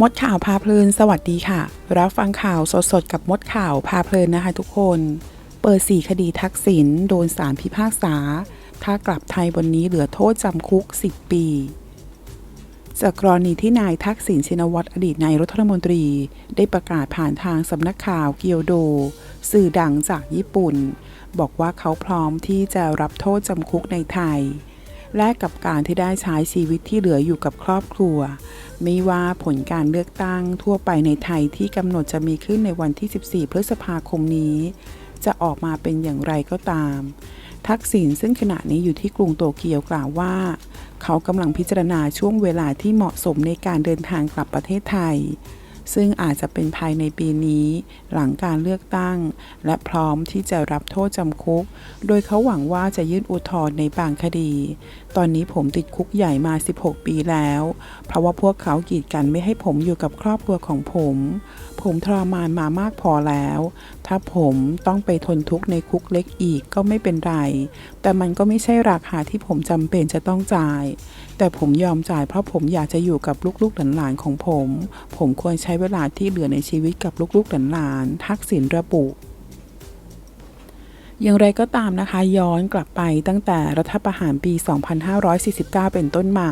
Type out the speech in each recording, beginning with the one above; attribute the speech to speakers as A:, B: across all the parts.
A: มดข่าวพาเพลินสวัสดีค่ะ รับฟังข่าวสดๆ กับมดข่าวพาเพลินนะคะทุกคน เปิด 4 คดีทักษิณโดนสารพิพากษา ถ้ากลับไทยวันนี้เหลือโทษจำคุก 10 ปี จากกรณีที่นายทักษิณชินวัตรอดีตนายรัฐมนตรี ได้ประกาศผ่านทางสำนักข่าวเกียวโด สื่อดังจากญี่ปุ่น บอกว่าเขาพร้อมที่จะรับโทษจำคุกในไทย แลกกับการที่ได้ใช้ชีวิตที่เหลืออยู่กับครอบครัว ไม่ว่าผลการเลือกตั้งทั่วไปในไทยที่กำหนดจะมีขึ้นในวันที่ 14 พฤษภาคมนี้ จะออกมาเป็นอย่างไรก็ตาม ทักษิณซึ่งขณะนี้อยู่ที่กรุงโตเกียวกล่าวว่า เขากำลังพิจารณาช่วงเวลาที่เหมาะสมในการเดินทางกลับประเทศไทย ซึ่งอาจจะเป็นภายในปีนี้หลังการเลือกตั้ง และพร้อมที่จะรับโทษจำคุก โดยเขาหวังว่าจะยื่นอุทธรณ์ในบางคดี ตอนนี้ผมติดคุกใหญ่มา 16 ปีแล้ว เพราะว่าพวกเขากีดกันไม่ให้ผมอยู่กับครอบครัวของผม ผมทรมานมามากพอแล้ว ถ้าผมต้องไปทนทุกข์ในคุกเล็กอีกก็ไม่เป็นไร แต่มันก็ไม่ใช่ราคาที่ผมจำเป็นจะต้องจ่าย แต่ผมยอมจ่ายเพราะผมอยากจะอยู่กับลูกๆหลานๆของผม ผมควรใช้เวลาที่เหลือในชีวิตกับลูกๆหลานๆทักษิณระบุ อย่างไรก็ตามนะคะย้อนกลับไปตั้งแต่รัฐประหารปี 2549 เป็นต้นมา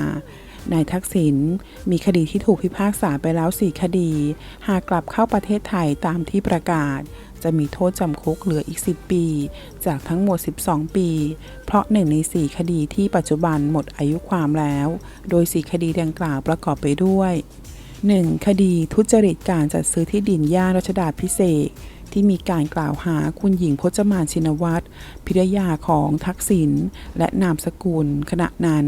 A: นายทักษิณมีคดีที่ถูกพิพากษาไปแล้ว 4 คดี หากกลับเข้าประเทศไทยตามที่ประกาศ จะมีโทษจำคุกเหลืออีก 10 ปี จากทั้งหมด 12 ปี เพราะหนึ่งใน 4 คดีที่ปัจจุบันหมดอายุความแล้ว โดย 4 คดีดังกล่าวประกอบไปด้วย 1. คดีทุจริตการจัดซื้อที่ดินย่านรัชดาพิเศษ ที่มีการกล่าวหาคุณหญิงพจมานชินวัตรพิรยาของทักษิณและนามสกุล ขณะนั้น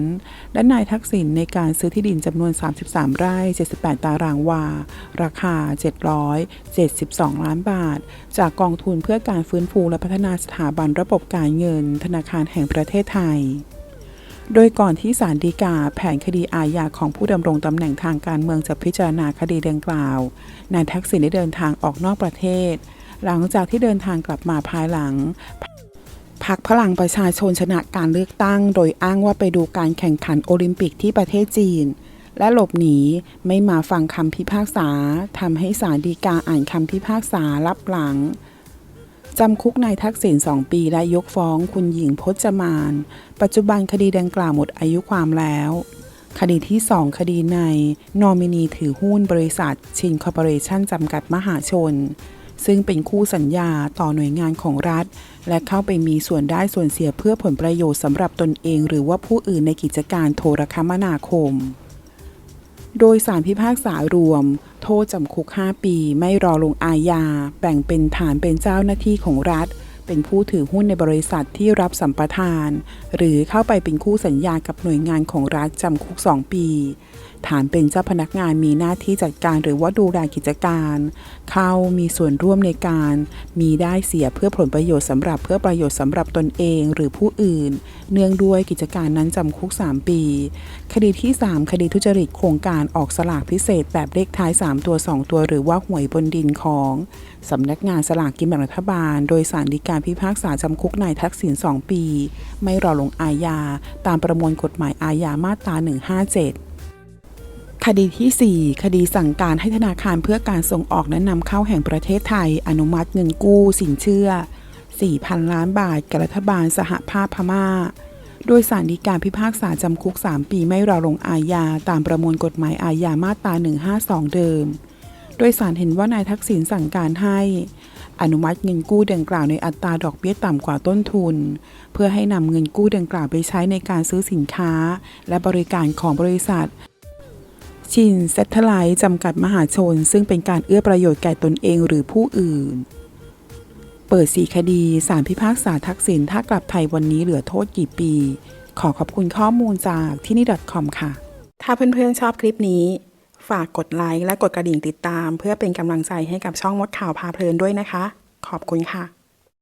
A: และนายทักษิณในการซื้อที่ดินจำนวน 33 ไร่ 78 ตารางวา ราคา 772 ล้านบาท จากกองทุนเพื่อการฟื้นฟูและพัฒนาสถาบันระบบการเงิน ธนาคารแห่งประเทศไทย โดยก่อนที่ศาลฎีกาแผนคดีอาญาของผู้ดำรงตำแหน่งทางการเมืองจะพิจารณาคดีดังกล่าวนายทักษิณได้เดินทางออกนอกประเทศ หลังจากที่เดินทางกลับมาภายหลังพักพลังประชาชนชนะการเลือกตั้ง โดยอ้างว่าไปดูการแข่งขันโอลิมปิกที่ประเทศจีน และหลบหนีไม่มาฟังคำพิพากษาทำให้ศาลฎีกาอ่านคำพิพากษารับหลัง จำคุกนายทักษิณ2 ปีและยกฟ้องคุณหญิงพจมาน ปัจจุบันคดีดังกล่าวหมดอายุความแล้ว คดีที่ 2 คดีใน นอมินีถือหุ้นบริษัท ชินคอร์ปอเรชั่นจำกัดมหาชน ซึ่งเป็นคู่สัญญาต่อหน่วยงานของรัฐ และเข้าไปมีส่วนได้ส่วนเสียเพื่อผลประโยชน์สำหรับตนเอง หรือว่าผู้อื่นในกิจการโทรคมนาคม โดยสารพิพากษารวม โทษจำคุก 5 ปี ไม่รอลงอาญา แบ่งเป็นฐานเป็นเจ้าหน้าที่ของรัฐ เป็นผู้ถือหุ้นในบริษัทที่รับสัมปทาน หรือเข้าไปเป็นคู่สัญญากับหน่วยงานของรัฐจำคุก 2 ปี ฐานเป็นเจ้าพนักงานมีหน้าที่จัดการหรือว่าดูแลกิจการ เข้ามีส่วนร่วมในการ มีได้เสียเพื่อผลประโยชน์สำหรับเพื่อประโยชน์สำหรับตนเองหรือผู้อื่น เนื่องด้วยกิจการนั้นจำคุก 3 ปี คดีที่ 3 คดีทุจริตโครงการออกสลากพิเศษ แบบเลขท้าย 3 ตัว 2 ตัว หรือว่าหวยบนดินของสำนักงานสลากกินแบ่งรัฐบาล โดยสารฎีกาพิพากษาจำคุกนายทักษิณ2 ปี ไม่รอลงอาญาตามประมวลกฎหมายอาญามาตรา 157 คดีที่ 4 คดีสั่งการให้ธนาคารเพื่อการส่งออกและนำเข้าแห่งประเทศไทย อนุมัติเงินกู้สินเชื่อ 4,000 ล้านบาทกับรัฐบาลสหภาพพม่า โดยสารฎีกาพิพากษาจำคุก 3 ปีไม่รอลงอาญาตามประมวลกฎหมายอาญามาตรา 152 เดิม โดยสารเห็นว่านายทักษิณสั่งการให้ อนุมัติเงินกู้ดังกล่าวในอัตราดอกเบี้ยต่ำกว่าต้นทุน เพื่อให้นำเงินกู้ดังกล่าวไปใช้ในการซื้อสินค้า และบริการของบริษัท ชินเซตเทไลท์จำกัดมหาชน ซึ่งเป็นการเอื้อประโยชน์แก่ตนเองหรือผู้อื่น เปิด4คดีสารพิพากษาทักษิณถ้ากลับไทยวันนี้เหลือโทษกี่ปี ขอขอบคุณข้อมูลจากที่นี่ .com ค่ะ ถ้าเพื่อนๆชอบคลิปนี้ ฝากกดไลค์และกดกระดิ่งติดตาม เพื่อเป็นกำลังใจให้กับช่องมดข่าวพาเพลินด้วยนะคะ ขอบคุณค่ะ